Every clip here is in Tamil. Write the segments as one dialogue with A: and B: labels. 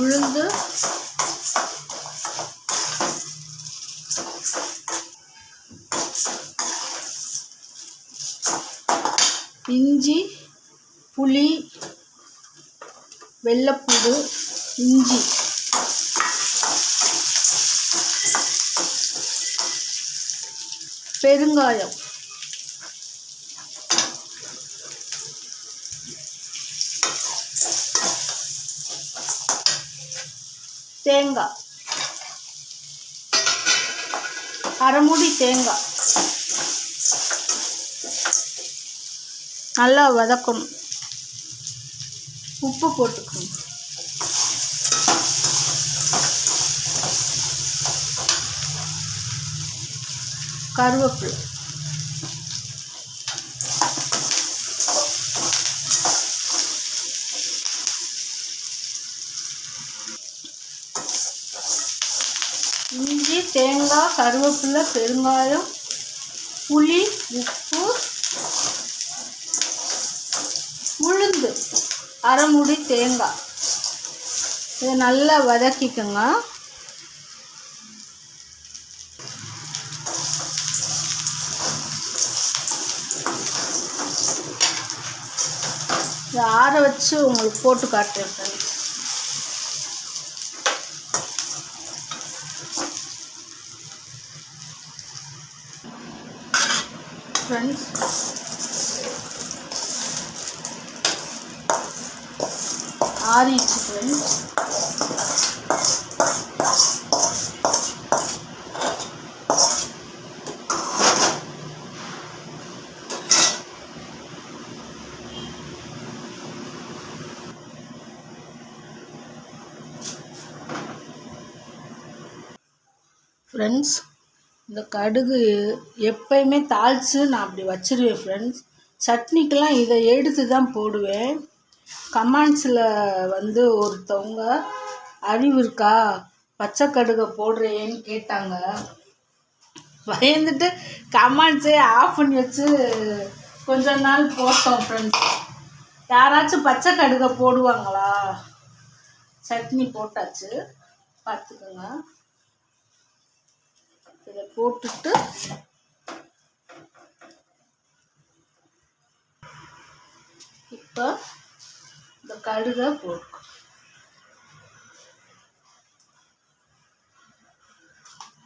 A: உளுந்து. இஞ்சி புளி வெள்ளைப்பூடு இஞ்சி. பெருங்காயம். தேங்காய். அரைமுடி தேங்காய். நல்லா வதக்கணும். உப்பு போட்டுக்கணும். கருவேப்பிலை. இஞ்சி தேங்காய் கருவேப்பிலை பெருங்காயம் புளி உப்பு உளுந்து அரைமுடி தேங்காய். இதை நல்லா வதக்கிக்கோங்க. இதை ஆற வச்சு உங்களுக்கு போட்டு காட்டுறேன். ஃப்ரெண்ட்ஸ் ஃப்ரெண்ட்ஸ் ஆறிடுச்சு ஃப்ரெண்ட்ஸ் ஃப்ரெண்ட்ஸ் இந்த கடுகு எப்பயுமே தாளித்து நான் அப்படி வச்சிருவேன் ஃப்ரெண்ட்ஸ் சட்னிக்கெலாம் இதை எடுத்து தான் போடுவேன். கமெண்ட்ஸில் வந்து ஒருத்தவங்க அறிவு இருக்கா? பச்சை கடுகை போடுறேன்னு கேட்டாங்க. பயந்துட்டு கமெண்ட்ஸே ஆஃப் பண்ணி வச்சு கொஞ்ச நாள் போட்டோம் ஃப்ரெண்ட்ஸ் யாராச்சும் பச்சை கடுகை போடுவாங்களா? சட்னி போட்டாச்சு. பார்த்துக்கோங்க. இதை போட்டுட்டு இப்போ இந்த கடுகை போட்டு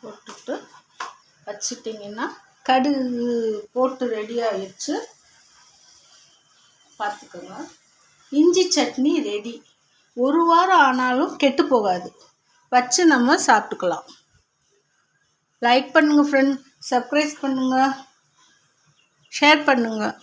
A: போட்டுட்டு வச்சிட்டிங்கன்னா கடுகு போட்டு ரெடி ஆயிடுச்சு. பார்த்துக்கோங்க. இஞ்சி சட்னி ரெடி ஒரு வாரம் ஆனாலும் கெட்டு போகாது. வச்சு நம்ம சாப்பிட்டுக்கலாம். லைக் பண்ணுங்கள் ஃப்ரெண்ட் சப்ஸ்கிரைப் பண்ணுங்கள் ஷேர் பண்ணுங்கள்